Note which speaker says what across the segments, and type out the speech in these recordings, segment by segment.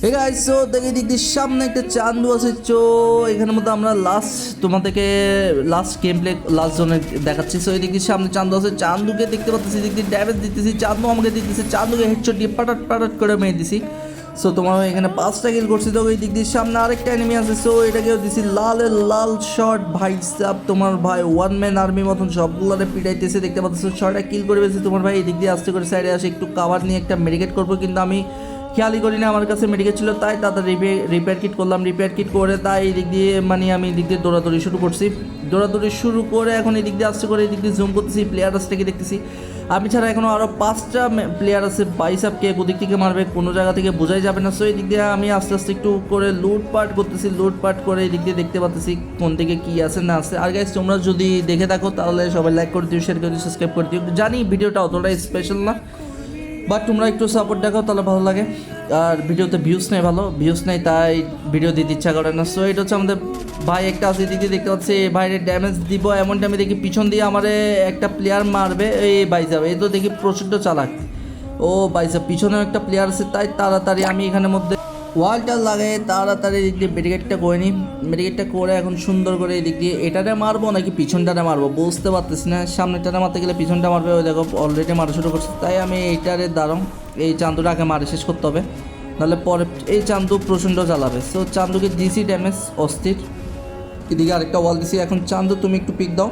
Speaker 1: ঠিক আছে সো দেখে দিক দিয়ে সামনে একটা চান্দু আছে। চো এখানের মধ্যে আমরা লাস্ট তোমাদেরকে লাস্ট গেম প্লে লাস্ট জোনে দেখাচ্ছি। সো এই দিক দিয়ে সামনে চান্দু আছে। চান্দুকে দেখতে পাচ্ছি দিক দিয়ে ড্যামেজ দিতেছি চান্দু আমাকে দিতেছে। চান্দুকে হেডশট দিয়ে পাটাট পাটাট করে মেরে দিছি। সো তোমার এখানে পাঁচটা কিল করছি। তো এই দিক দিয়ে সামনে আরেকটা এনিমি আছে। সো এটাকেও দিছি লালের লাল শট ভাই সাব, তোমার ভাই ওয়ান ম্যান আর্মি মতন সবগুলোরে পিটাইতেছে। দেখতে পাচ্ছ ছয়টা কিল করে পেয়েছি তোমার ভাই এই দিক দিয়ে আস্তে করে সাইডে আসে। একটু কাভার নিয়ে একটা মেডিকেট করব। কিন্তু আমি খেয়ালই করি না, আমার কাছে মেডিকেল ছিল, তাই তাদের রিপেয়ার কিট করলাম। রিপেয়ার কিট করে তাই এই দিক দিয়ে মানে আমি এই দিক দিয়ে দৌড়াদৌড়ি শুরু করছি। দৌড়াদৌড়ি শুরু করে এখন এই দিক দিয়ে আসতে করে এই দিক দিয়ে জুম করতেছি প্লেয়ার থেকে দেখতেছি। আমি ছাড়া এখনও আরও পাঁচটা প্লেয়ার আছে বাইসাপ কে কোদিক থেকে মারবে, কোনো জায়গা থেকে বোঝাই যাবে না। সো এই দিক দিয়ে আমি আস্তে আস্তে একটু করে লুটপাট করতেছি, লুটপাট করে এই দিক দিয়ে দেখতে পাচ্ছি কোন দিকে কী আছে, না আছে। আর গাইজ তোমরা যদি দেখে থাকো, তাহলে সবাই লাইক করে দিও শেয়ার করে দিও সাবস্ক্রাইব করে দিও। জানি ভিডিওটা অতটাই স্পেশাল না। বাট তোমরা একটু সাপোর্ট দেখো তাহলে ভালো লাগে। আর ভিডিওতে ভিউস নেই ভালো ভিউস নেই তাই ভিডিও দিতে ইচ্ছা করে না। সো এটা হচ্ছে আমাদের ভাই একটা আছে দিদি দেখতে পাচ্ছি এই ভাইয়ের ড্যামেজ দিব এমনটা আমি দেখি পিছন দিয়ে আমার একটা প্লেয়ার মারবে, এই বাই যাবে এ তো দেখি প্রচণ্ড চালাক। ও বাইসা পিছনেও একটা প্লেয়ার আছে, তাই তাড়াতাড়ি আমি এখানের মধ্যে ওয়ালটা লাগাই তাড়াতাড়ি এদিক দিয়ে ব্যারিকেডটা করে নিই। ব্যারিকেডটা করে এখন সুন্দর করে এদিক দিয়ে এটারে মারবো নাকি পিছনটারে মারবো? বুঝতে পারতেছি না। সামনেটারে মারতে গেলে পিছনটা মারবে ওই দেখো অলরেডি মারা শুরু করছে। তাই আমি এইটারে দাঁড়াম এই চান্দুটা আগে মারে, শেষ করতে হবে। নাহলে পরে এই চান্দু প্রচণ্ড জ্বালাবে। সো চান্দুকে দিছি ড্যামেজ অস্থির। এদিকে আরেকটা ওয়াল দিছি। এখন চান্দু তুমি একটু পিক দাও।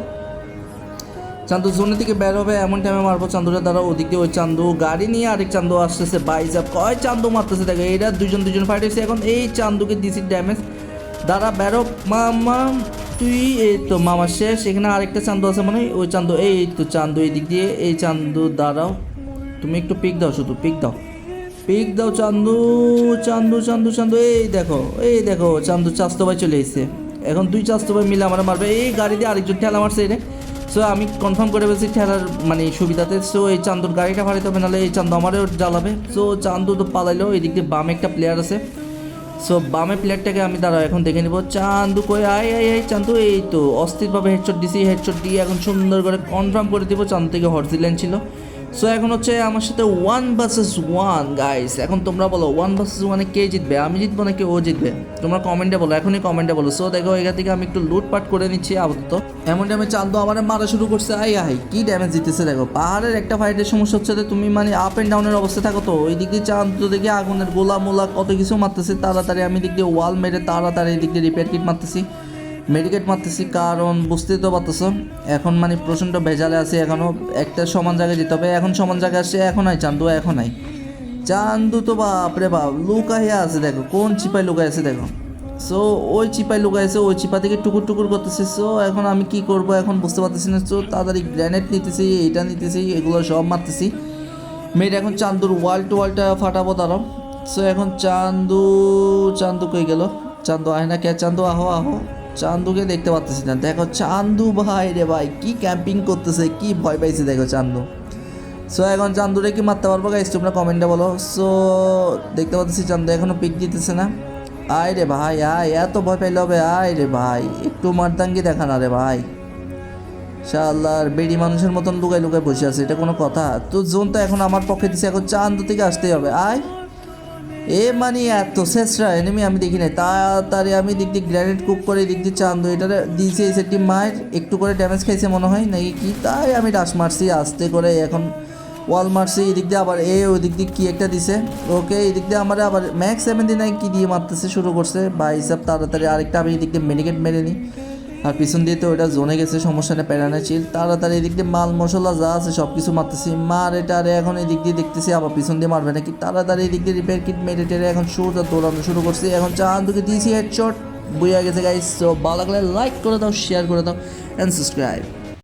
Speaker 1: চান্দু জোনের দিকে বের হবে, এমন টাইমে মারবো চান্দুটা দ্বারা ওদিক দিয়ে, ওই চান্দু গাড়ি নিয়ে আরেক চান্দু আসতেছে বাইজাপ কয় চান্দু মারতেছে, দেখো, এরা দুজন দুজন ফাইট হয়েছে এখন এই চান্দুকে দিছি ড্যামেজ দাঁড়া বেরো, মামা, তুই এই তো, মামা শেষ, এখানে আরেকটা চান্দু আছে মানে ওই চান্দু, এই তো চান্দু এই দিক দিয়ে, এই চান্দু, দাঁড়াও, তুমি একটু পিক দাও শুধু পিক দাও পিক দাও চান্দু চান্দু চান্দু চান্দু, এই দেখো এই দেখো, চান্দু চাস্তবাই চলে এসেছে, এখন দুই চাস্তবাই মিলে আমার মারবে, এই গাড়ি দিয়ে আরেকজন ঠেলা মারছে এটা সো আমি কনফার্ম করে বলছি খেলার মানে সুবিধাতে। সো এই চান্দুর গাড়িটা ভাড়াতে হবে নাহলে এই চান্দু আমারও জ্বালাবে। সো চান্দু তো পালাইলো, এদিক বামে একটা প্লেয়ার আছে। সো বামে প্লেয়ারটাকে আমি দাঁড়াও, এখন দেখে নিব। চান্দু কই? আয় আয় আই চান্দু, এই তো, অস্থিরভাবে হেডশট দিছি হেডশট দিয়ে এখন সুন্দর করে কনফার্ম করে দিব, চান্দু থেকে হর্জিলেন ছিল। সো এখন হচ্ছে আমার সাথে ওয়ান ভার্সেস ওয়ান গাইস এখন তোমরা বলো ওয়ান ভার্সেস ওয়ানে কে জিতবে? আমি জিতবো নাকি ও জিতবে? তোমরা কমেন্টে বলো, এখনই কমেন্টে বলো। সো দেখো, এখান থেকে আমি একটু লুটপাট করে নিচ্ছি আপাতত। এমন টাইমে চান্দু আমার মারা শুরু করছে। আই আই, কি ড্যামেজ দিতেছে দেখো। পাহাড়ের একটা ফাইটের সমস্যা হচ্ছে তুমি মানে আপ অ্যান্ড ডাউনের অবস্থা থাকো তো। ওই দিক চান্দু দেখে আগুনের গোলা মোলা কত কিছু মারতেছে। তাড়াতাড়ি আমি দিক দিয়ে ওয়াল মেরে তাড়াতাড়ি দিক দিয়ে রিপেয়ার কিট মারতেছি। মেডিকেট মারতেছি কারণ বুঝতেই তো পারতেছো। এখন মানে প্রচণ্ড ভেজালে আছে এখনও একটা সমান জায়গায় যেতে হবে। এখন সমান জায়গায় আসছে, এখন নাই, চান্দু এখন নাই। চান্দু তো বাপরে বাপ, লুকাইয়া আছে দেখো, কোন চিপায় লুকাই আছে দেখো। সো ওই চিপায় লুকাই আছে, ওই চিপা থেকে টুকুর টুকুর করতেছে। সো এখন আমি কি করব এখন বুঝতে পারতেছি না। সো তাড়াতাড়ি গ্র্যানেড নিতেছি এইটা নিতেছি, এগুলো সব মারতেছি। মেয়ের এখন চান্দুর ওয়াল টু ওয়ালটা ফাটাবো তারও সো এখন চান্দু চান্দু কই গেল? চান্দু আয় না কে? চান্দু আহো আহো। চান্দুকে দেখতে পাচ্তেছি না। দেখো চান্দু ভাই রে ভাই, কি ক্যাম্পিং করতেছে, কি ভয় পাইছে দেখো চান্দু। সো এখন চান্দুরে কি মারতে পারব গাইস তোমরা কমেন্টে বলো। সো দেখতে পাচ্ছি চান্দু এখনও পিক দিতেছে না। আয় রে ভাই, আয়, এত ভয় পাইলে হবে, আয় রে ভাই। একটু মারদাঙ্গি দেখা না রে ভাই। শাল্লার বেড়ি মানুষের মতন লুকায় লুকায় বসে আছে, এটা কোনো কথা। তো জোন তো এখন আমার পক্ষে দিছে, এখন চান্দু থেকে আসতেই হবে। আয়। এ মানে এত শেষরা এনিমি আমি দেখি নাই। তাড়াতাড়ি আমি দিক দিক গ্র্যানেড কুক করে, দিক দিয়ে চান্দু এটা দিয়েছে এই সেটটি মায়ের, একটু করে ড্যামেজ খাইছে মনে হয়, নাকি কি? তাই আমি ডাস মারছি, আস্তে করে এখন ওয়াল মারছি, এদিক দিয়ে আবার এ ওই দিক দিয়ে কী একটা দিছে। ওকে এদিক দিয়ে আমার আবার ম্যাক্স সেভেন দিন কী দিয়ে মারতেছে, শুরু করছে। বা হিসাব তাড়াতাড়ি আরেকটা, আমি এদিক দিয়ে মেডিকেট মেরে নিই। আর পিছন দিয়ে তো ওটা জোনে গেছে, সমস্যা নেই প্যারানা চিল তাড়াতাড়ি এদিক দিয়ে মাল, মশলা যা আছে সব কিছু মারতেছি। মার এটা আরে এখন এদিক দিয়ে দেখতেছি, আবার পিছন দিয়ে মারবে নাকি? তাড়াতাড়ি এদিক দিয়ে রিপেয়ার কিট মেরে টেরে এখন সোজা দৌড়ানো শুরু করছি। এখন চান্দুকে দিয়েছি হেডশট বুঝা গেছে গাইস তো ভালো লাগলে লাইক করে দাও শেয়ার করে দাও অ্যান্ড সাবস্ক্রাইব